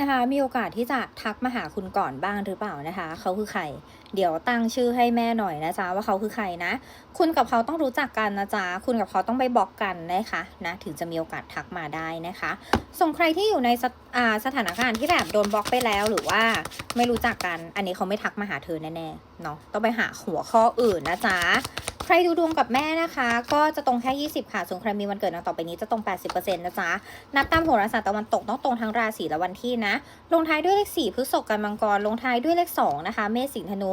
นะคะ มีโอกาสที่จะทักมาหาคุณก่อนบ้างหรือเปล่านะคะ เขาคือใคร เดี๋ยวตั้งชื่อให้แม่หน่อยนะจ๊ะว่าเขาคือใครนะ คุณกับเขาต้องรู้จักกันนะจ๊ะ คุณกับเขาต้องไปบอกกันนะคะนะ ถึงจะมีโอกาสทักมาได้นะคะ ส่งใครที่อยู่ในสสถานการณ์ที่แบบโดนบล็อกไปแล้วหรือว่าไม่รู้จักกัน อันนี้เขาไม่ทักมาหาเธอแน่ๆเนาะ ต้องไปหาหัวข้ออื่นนะจ๊ะ ใครดูดวงกับแม่นะคะ ก็จะตรงแค่ 20 ค่ะ ส่วนใครมีวันเกิดดังต่อไปนี้จะตรง 80%นะจ๊ะ นับตามโหราศาสตร์ตะวันตกต้องตรงทั้งราศีและวันที่นะ ลงท้ายด้วยเลข 4พฤษภกันมังกร ลงท้ายด้วยเลข 2 นะคะ เมษสิงห์ธนู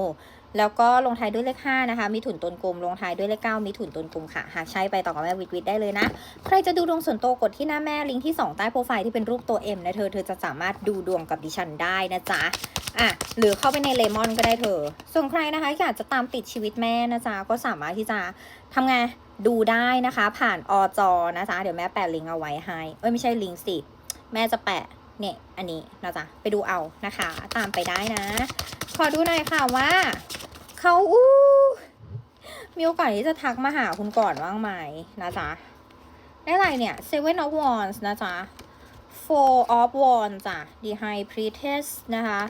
แล้วก็ลงท้ายด้วยเลข5นะคะมิถุนตุลกลม ลงท้ายด้วยเลข9มิถุนตุลกลมค่ะ หากใช้ไปต่อกับแม่วิทวิทได้เลยนะ ใครจะดูดวงส่วนตัวกดที่หน้าแม่ลิงก์ที่ 2 ใต้โปรไฟล์ที่เป็นรูปตัว M นะเธอ เธอจะสามารถดูดวงกับดิฉันได้นะจ๊ะอะหรือเข้าไปในเลมอนก็ได้เธอ ส่วนใครนะคะอยากจะตามติดชีวิตแม่นะจ๊ะ ก็สามารถที่จะทำไงดูได้นะคะ ผ่านอจอนะจ๊ะ เดี๋ยวแม่แปะลิงก์เอาไว้ให้ เอ้ยไม่ใช่ลิงก์สิ แม่จะแปะ เนี่ยอันนี้นะจ๊ะไปดูเอานะคะ ตามไปได้นะ ขอดูหน่อยค่ะว่าเขาอู้มีโอกาสที่จะทักมาหาคุณก่อนว่างไหมนะจ๊ะได้ไรเนี่ย Seven of Wands นะจ๊ะ Four of Wands จ้ะ The High Priestess นะคะ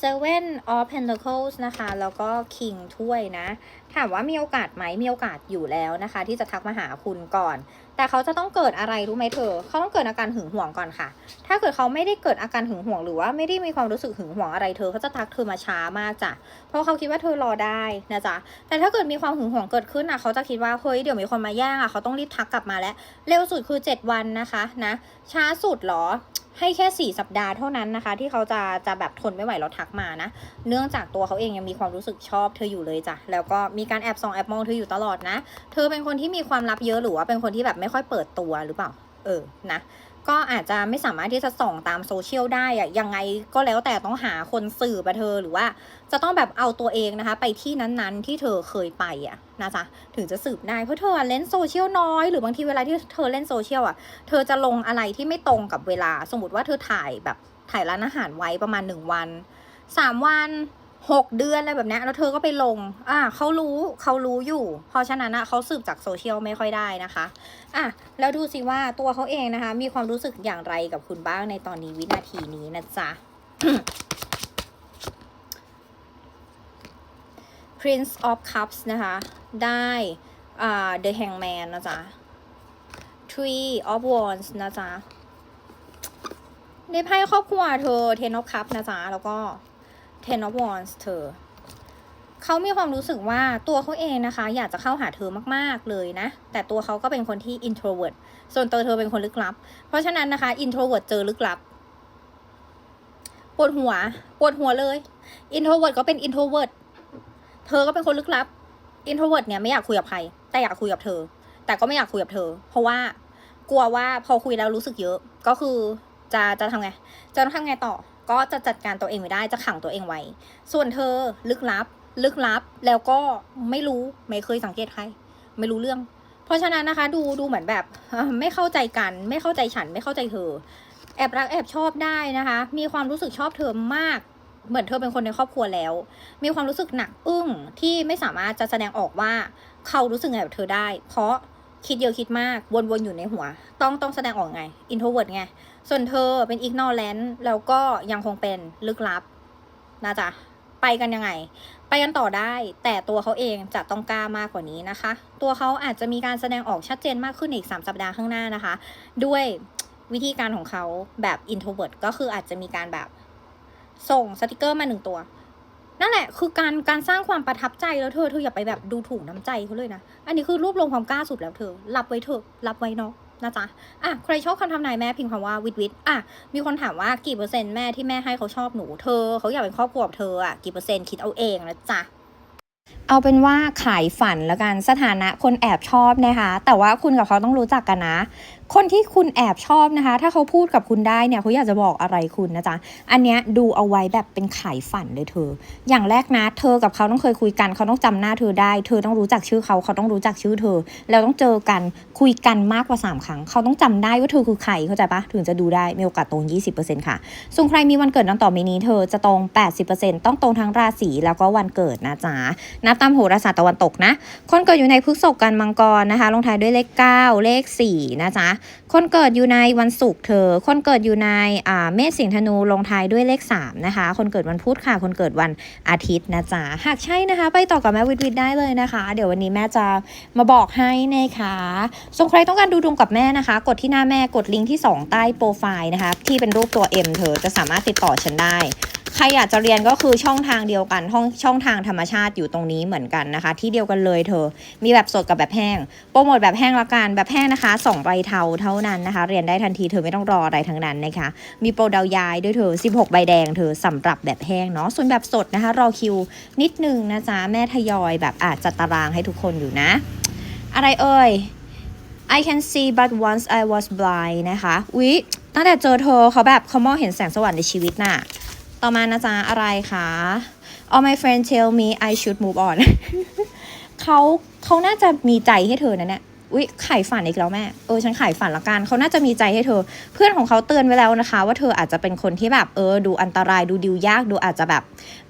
Seven of Pentacles นะคะ แล้วก็ King ถ้วยนะ ถามว่ามีโอกาสไหมมีโอกาสอยู่แล้วนะคะ ที่จะทักมาหาคุณก่อน แต่เขาจะต้องเกิดอะไรรู้ไหมเธอ เขาต้องเกิดอาการหึงหวงก่อนค่ะ ถ้าเกิดเขาไม่ได้เกิดอาการหึงหวงหรือว่าไม่ได้มีความรู้สึกหึงหวงอะไรเธอเขาจะทักเธอมาช้ามากจ้ะ เพราะเขาคิดว่าเธอรอได้นะจ๊ะ แต่ถ้าเกิดมีความหึงหวงเกิดขึ้นอะเขาจะคิดว่าเฮ้ยเดี๋ยวมีคนมาแย่งอะเขาต้องรีบทักกลับมาแล้ว เร็วสุดคือ 7 วันนะคะนะ ช้าสุดหรอ ให้แค่ 4 สัปดาห์เท่านั้นนะคะ ที่เขาจะจะแบบทนไม่ไหวแล้วทักมานะ เนื่องจากตัวเขาเองยังมีความรู้สึกชอบเธออยู่เลยจ้ะแล้วก็มีการแอบส่องแอบมองเธออยู่ตลอดนะ เธอเป็นคนที่มีความลับเยอะหรือว่าเป็นคนที่แบบไม่ค่อยเปิดตัวหรือเปล่า เออนะ ก็อาจจะไม่สามารถที่จะส่องตามโซเชียลได้อะยังไงก็แล้วแต่ต้องหาคนสื่อไปเธอหรือว่าจะต้องแบบเอาตัวเองนะคะ ไปที่นั้นๆที่เธอเคยไปอะนะจ๊ะถึงจะสืบได้เพราะเธอเล่นโซเชียลน้อย หรือบางทีเวลาที่เธอเล่นโซเชียลอะเธอจะลงอะไรที่ไม่ตรงกับเวลา สมมติว่าเธอถ่ายแบบถ่ายร้านอาหารไว้ประมาณหนึ่งวันสามวัน หกเดือนอะไรแบบนี้แล้วเธอก็ไปลง อ่าเขารู้เขารู้อยู่ เพราะฉะนั้นอะเขาสืบจากโซเชียลไม่ค่อยได้นะคะ อะแล้วดูสิว่าตัวเขาเองนะคะ มีความรู้สึกอย่างไรกับคุณบ้างในตอนนี้วินาทีนี้นะจ๊ะ Prince of Cups นะคะ ได้ อ่า The Hangman นะจ๊ะ Three of Wands นะจ๊ะในไพ่ครอบครัวเธอ Ten of Cups นะจ๊ะ แล้วก็ Ten of Wands เธอ เขามีความรู้สึกว่าตัวเขาเองนะคะ อยากจะเข้าหาเธอมากๆเลยนะ แต่ตัวเขาก็เป็นคนที่ introvert ส่วนตัวเธอเป็นคนลึกลับ เพราะฉะนั้นนะคะ introvert เจอลึกลับปวดหัวปวดหัวเลย introvert ก็เป็น introvert เธอก็เป็นคนลึกลับ introvert เนี่ยไม่อยากคุยกับใคร แต่อยากคุยกับเธอ แต่ก็ไม่อยากคุยกับเธอ เพราะว่ากลัวว่าพอคุยแล้วรู้สึกเยอะ ก็คือจะจะทำไง จะต้องทำไงต่อ ก็จะจัดการตัวเองไม่ได้จะขังตัวเองไว้ ส่วนเธอลึกลับ ลึกลับแล้วก็ไม่รู้ไม่เคยสังเกตใคร ไม่รู้เรื่อง เพราะฉะนั้นนะคะ ดูดูเหมือนแบบไม่เข้าใจกัน ไม่เข้าใจฉันไม่เข้าใจเธอ แอบรักแอบชอบได้นะคะ มีความรู้สึกชอบเธอมากเหมือนเธอเป็นคนในครอบครัวแล้ว มีความรู้สึกหนักอึ้งที่ไม่สามารถจะแสดงออกว่าเขารู้สึกไงกับเธอได้ เพราะ คิดเยอะคิดมาก วนๆอยู่ในหัว ต้องต้องแสดงออกไง introvert ไง ส่วนเธอเป็น ignorant แล้วก็ยังคงเป็นลึกลับนะจ๊ะ ไปกันยังไง ไปกันต่อได้ แต่ตัวเขาเองจะต้องกล้ามากกว่านี้นะคะ ตัวเขาอาจจะมีการแสดงออกชัดเจนมากขึ้นอีก 3 สัปดาห์ข้างหน้านะคะ ด้วยวิธีการของเขาแบบ introvert ก็คืออาจจะมีการแบบส่งสติกเกอร์มาหนึ่งตัว นั่นแหละคือการการสร้างความประทับใจแล้วเธอเธออย่าไปแบบดูถูกน้ำใจเขาเลยนะ อันนี้คือรวบรวมความกล้าสุดแล้วเธอ รับไว้เถอะรับไว้เนาะนะจ๊ะอะใครชอบคำทำนายแม่พิมพ์คำว่าวิดวิดอะมีคนถามว่ากี่เปอร์เซ็นต์แม่ที่แม่ให้เขาชอบหนูเธอเขาอยากเป็นครอบครัวเธออะกี่เปอร์เซ็นต์คิดเอาเองนะจ๊ะเอาเป็นว่าขายฝันแล้วกันสถานะคนแอบชอบนะคะ แต่ว่าคุณกับเขาต้องรู้จักกันนะคนที่คุณแอบชอบนะคะ ถ้าเขาพูดกับคุณได้เนี่ยเขาอยากจะบอกอะไรคุณนะจ๊ะ อันเนี้ยดูเอาไว้แบบเป็นขายฝันเลยเธอ อย่างแรกนะ เธอกับเขาต้องเคยคุยกัน เขาต้องจำหน้าเธอได้ เธอต้องรู้จักชื่อเขาเขาต้องรู้จักชื่อเธอ แล้วต้องเจอกันคุยกันมากกว่า 3 ครั้ง เขาต้องจำได้ว่าเธอคือใครเข้าใจปะถึงจะดูได้มีโอกาสตรง 20%ค่ะ ส่วนใครมีวันเกิดดังต่อไปนี้เธอจะตรง 80%ต้องตรงทั้งราศีแล้วก็วันเกิดนะจ๊ะนับตามโหราศาสตร์ตะวันตกนะ คนเกิดอยู่ในพฤษภกันมังกรนะคะ ลงท้ายด้วยเลข 9 เลข4นะจ๊ะคนเกิดอยู่ในวันศุกร์เธอ คนเกิดอยู่ในอ่าเมษสิงห์ธนูลงท้ายด้วยเลข 3 นะคะ คนเกิดวันพุธค่ะ คนเกิดวันอาทิตย์นะจ๊ะ หากใช่นะคะ ไปต่อกับแม่วิทวิทได้เลยนะคะ เดี๋ยววันนี้แม่จะมาบอกให้นะคะส่วนใครต้องการดูดวงกับแม่นะคะ กดที่หน้าแม่กดลิงก์ที่ 2 ใต้โปรไฟล์นะคะ ที่เป็นรูปตัว M เธอจะสามารถติดต่อฉันได้ ใครอยากจะเรียนก็คือช่องทางเดียวกันห้องช่องทางธรรมชาติอยู่ตรงนี้เหมือนกันนะคะ ที่เดียวกันเลยเธอ มีแบบสดกับแบบแห้ง โปรโมทแบบแห้งละกันแบบแห้งนะคะ2ใบเทาเท่านั้นนะคะ เรียนได้ทันทีเธอไม่ต้องรออะไรทั้งนั้นนะคะ มีโปรดาวยายด้วยเธอ 16 ใบแดงเธอสำหรับแบบแห้งเนาะส่วนแบบสดนะคะ รอคิวนิดนึงนะจ๊ะแม่ทยอยแบบอาจจัดตารางให้ทุกคนอยู่นะ อะไรเอ่ย I can see but once I was blind นะคะวิตั้งแต่เจอเธอเขาแบบเขามองเห็นแสงสว่างในชีวิตน่ะ ต่อมานะจ๊ะอะไรคะ All my friends tell me I should move on เขาเขาน่าจะมีใจให้เธอนะเนี่ยอุ๊ยไข่ฝันอีกแล้วแม่ เออฉันไข่ฝันละกัน เขาน่าจะมีใจให้เธอ เพื่อนของเขาเตือนไว้แล้วนะคะ ว่าเธออาจจะเป็นคนที่แบบเออ ดูอันตรายดูดิวยากดูอาจจะแบบ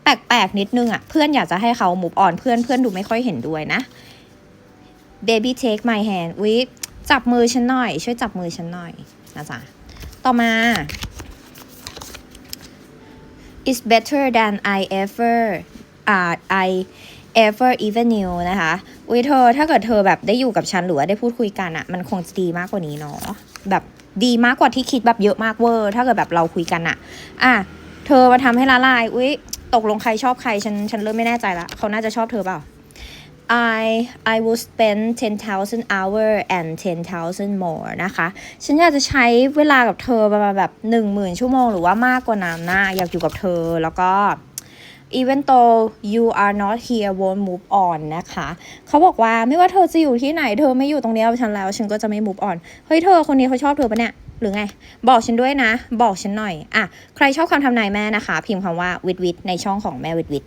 แปลกๆนิดนึงอะ่ะ เพื่อนอยากจะให้เขา move on เพื่อนเพื่อนดูไม่ค่อยเห็นด้วยนะ baby take my hand อุ๊ยจับมือฉันหน่อย ช่วยจับมือฉันหน่อยนะจ๊ะต่อมา is better than I ever อ่า I ever even knew นะคะอุ้ยเธอถ้าเกิดเธอแบบได้อยู่กับฉันหรือว่าได้พูดคุยกันอะมันคงจะดีมากกว่านี้เนาะแบบดีมากกว่าที่คิดแบบเยอะมากเวอร์ ถ้าเกิดแบบเราคุยกันอะอะ เธอมาทำให้ละลาย อุ้ยตกลงใครชอบใครฉันฉันเริ่มไม่แน่ใจละเขาน่าจะชอบเธอเปล่า I I will spend 10,000 hour and 10,000 more นะคะ ฉันอยากจะใช้เวลากับเธอประมาณแบบ 10,000 ชั่วโมงหรือว่ามากกว่านั้นนะอยากอยู่กับเธอแล้วก็ even though you are not here won't move on นะคะ เขาบอกว่าไม่ว่าเธอจะอยู่ที่ไหน เธอไม่อยู่ตรงนี้กับฉันแล้ว ฉันก็จะไม่ move on เฮ้ยเธอคนนี้เขาชอบเธอปะเนี่ย หรือไง บอกฉันด้วยนะ บอกฉันหน่อย อะ ใครชอบคำทำนายแม่นะคะ พิมพ์คำว่าวิดวิดในช่องของแม่วิดวิด